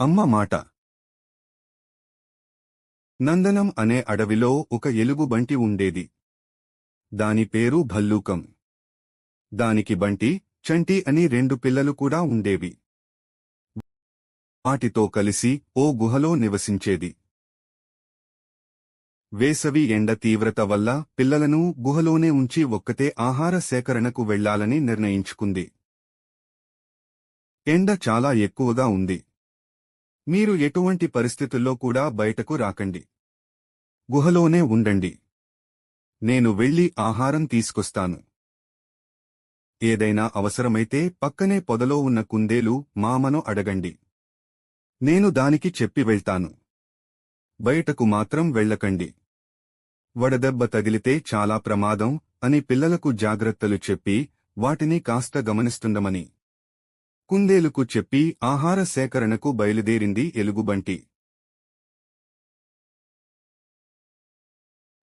అమ్మ మాట. నందనం అనే అడవిలో ఒక ఎలుగుబంటి ఉండేది. దాని పేరు భల్లూకం. దానికి బంటి చంటి అని రెండు పిల్లలు కూడా ఉండేవి. వాటితో కలిసి ఓ గుహలో నివసించేది. వేసవి ఎండ తీవ్రత వల్ల పిల్లలను గుహలోనే ఉంచి ఒక్కతే ఆహార సేకరణకు వెళ్ళాలని నిర్ణయించుకుంది. ఎండ చాలా ఎక్కువగా ఉంది. మీరు ఎటువంటి పరిస్థితుల్లో కూడా బయటకు రాకండి. గుహలోనే ఉండండి. నేను వెళ్ళి ఆహారం తీసుకొస్తాను. ఏదైనా అవసరమైతే పక్కనే పొదలో ఉన్న కుందేలు మామను అడగండి. నేను దానికి చెప్పి వెళ్తాను. బయటకు మాత్రం వెళ్ళకండి. వడదెబ్బ తగిలితే చాలా ప్రమాదం అని పిల్లలకు జాగ్రత్తలు చెప్పి వాటిని కాస్త గమనిస్తుండమని. కుందేలుకు చెప్పి ఆహార సేకరణకు బయలుదేరింది ఎలుగుబంటి.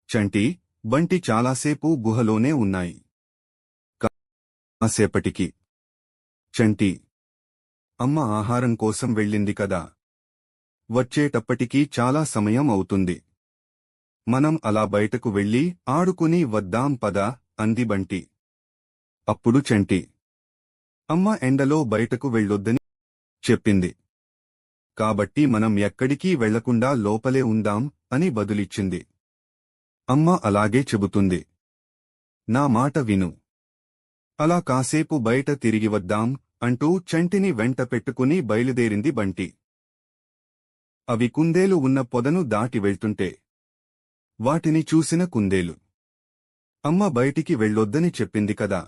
చంటి బంటి చాలాసేపు గుహలోనే ఉన్నాయి. కాసేపటికి. చంటి అమ్మ ఆహారం కోసం వెళ్ళింది కదా. వచ్చేటప్పటికీ చాలా సమయం అవుతుంది. మనం అలా బయటకు వెళ్ళి ఆడుకుని వద్దాం పద అంది బంటి. అప్పుడు చంటి అమ్మ ఎండలో బయటకు వెళ్ళొద్దని చెప్పింది. కాబట్టి మనం ఎక్కడికీ వెళ్ళకుండా లోపలే ఉందాం అని బదులిచ్చింది. అమ్మ అలాగే చెబుతుంది. నా మాట విను. అలా కాసేపు బయట తిరిగి వద్దాం అంటూ చంటిని వెంట పెట్టుకుని బయలుదేరింది బంటి. అవి కుందేలు ఉన్న పొదను దాటి వెళ్తుంటే వాటిని చూసిన కుందేలు. అమ్మ బయటికి వెళ్ళొద్దని చెప్పింది కదా.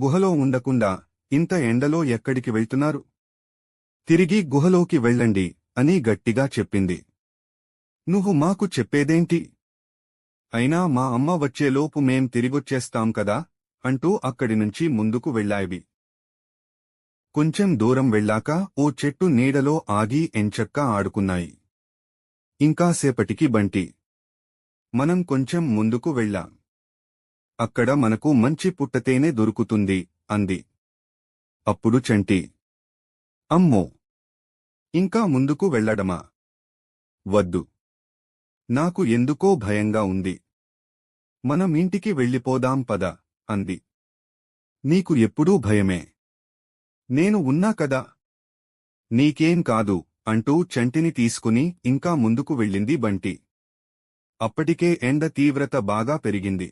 గుహలో ఉండకుండా ఇంత ఎండలో ఎక్కడికి వెళ్తున్నారు? తిరిగి గుహలోకి వెళ్ళండి అని గట్టిగా చెప్పింది. నువ్వు మాకు చెప్పేదేంటి? అయినా మా అమ్మ వచ్చేలోపు మేం తిరిగొచ్చేస్తాం కదా అంటూ అక్కడి నుంచి ముందుకు వెళ్ళాయివి. కొంచెం దూరం వెళ్ళాక ఓ చెట్టు నీడలో ఆగి ఎంచక్కా ఆడుకున్నాయి. ఇంకాసేపటికి బంటి. మనం కొంచెం ముందుకు వెళ్ళాం. అక్కడ మనకు మంచి పుట్టతేనే దొరుకుతుంది అంది. అప్పుడు చంటి. అమ్మో! ఇంకా ముందుకు వెళ్ళడమా? వద్దు. నాకు ఎందుకో భయంగా ఉంది. మనం ఇంటికి వెళ్ళిపోదాం పద అంది. నీకు ఎప్పుడూ భయమే. నేను ఉన్నా కదా? నీకేం కాదు అంటూ చంటిని తీసుకుని ఇంకా ముందుకు వెళ్ళింది బంటి. అప్పటికే ఎండ తీవ్రత బాగా పెరిగింది.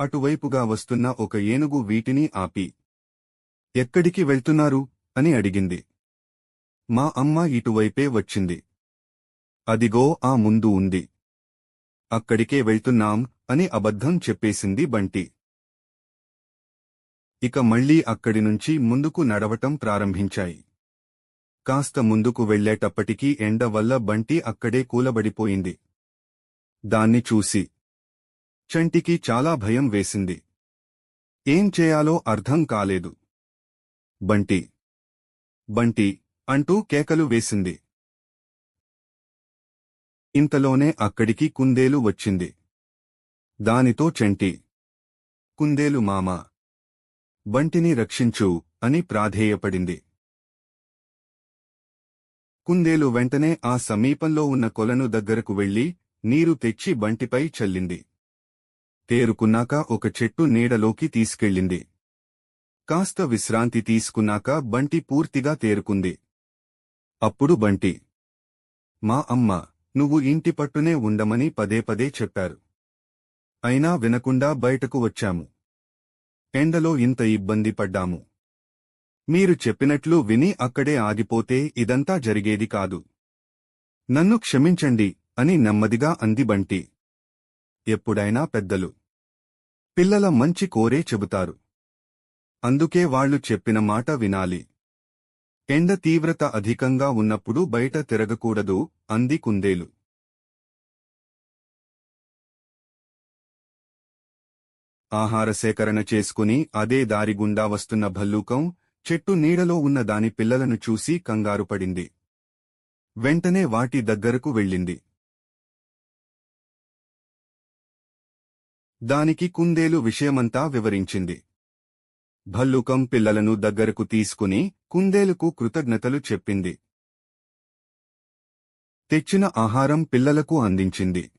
అటువైపుగా వస్తున్న ఒక ఏనుగు వీటిని ఆపి ఎక్కడికి వెళ్తున్నారు? అని అడిగింది. మా అమ్మ ఇటువైపే వచ్చింది. అదిగో ఆ ముందు ఉంది. అక్కడికే వెళ్తున్నాం అని అబద్ధం చెప్పేసింది బంటి. ఇక మళ్ళీ అక్కడి నుంచి ముందుకు నడవటం ప్రారంభించాయి. కాస్త ముందుకు వెళ్ళేటప్పటికీ ఎండ వల్ల బంటి అక్కడే కూలబడిపోయింది. దాన్ని చూసి చంటికి చాలా భయం వేసింది. ఏం చేయాలో అర్థం కాలేదు. బంటి బంటి అంటూ కేకలు వేసింది. ఇంతలోనే అక్కడికి కుందేలు వచ్చింది. దానితో చంటి కుందేలు మామ బంటిని రక్షించు అని ప్రాధేయపడింది. కుందేలు వెంటనే ఆ సమీపంలో ఉన్న కొలను దగ్గరకు వెళ్ళి నీరు తెచ్చి బంటిపై చల్లింది. తేరుకున్నాక ఒక చెట్టు నీడలోకి తీసుకెళ్ళింది. కాస్త విశ్రాంతి తీసుకున్నాక బంటి పూర్తిగా తేరుకుంది. అప్పుడు బంటి మా అమ్మ నువ్వు ఇంటి పట్టునే ఉండమని పదే పదే చెప్పారు. అయినా వినకుండా బయటకు వచ్చాము. ఎండలో ఇంత ఇబ్బంది పడ్డాము. మీరు చెప్పినట్లు విని అక్కడే ఆగిపోతే ఇదంతా జరిగేది కాదు. నన్ను క్షమించండి అని నెమ్మదిగా అంది బంటి. ఎప్పుడైనా పెద్దలు పిల్లల మంచి కోరే చెబుతారు. అందుకే వాళ్ళు చెప్పిన మాట వినాలి. ఎండ తీవ్రత అధికంగా ఉన్నప్పుడు బయట తిరగకూడదు అంది కుందేలు. ఆహార సేకరణ చేసుకుని అదే దారి గుండా వస్తున్న భల్లూకం చెట్టు నీడలో ఉన్న దాని పిల్లలను చూసి కంగారుపడింది. వెంటనే వాటి దగ్గరకు వెళ్ళింది. దానికి కుందేలు విషయమంతా వివరించింది. భల్లుకం పిల్లలను దగ్గరకు తీసుకుని కుందేలుకు కృతజ్ఞతలు చెప్పింది. తెచ్చిన ఆహారం పిల్లలకు అందించింది.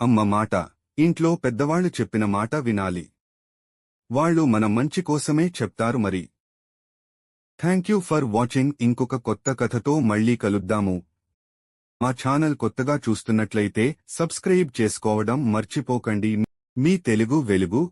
అమ్మ మాట ఇంట్లో పెద్దవాళ్ళు చెప్పిన మాట వినాలి. వాళ్ళు మన మంచి కోసమే చెప్తారు మరి. థ్యాంక్ యూ ఫర్ వాచింగ్ ఇంకొక కొత్త కథతో మళ్ళీ కలుద్దాము. మా ఛానల్ కొత్తగా చూస్తున్నట్లయితే సబ్స్క్రైబ్ చేసుకోవడం మర్చిపోకండి. మీ తెలుగు వెలుగు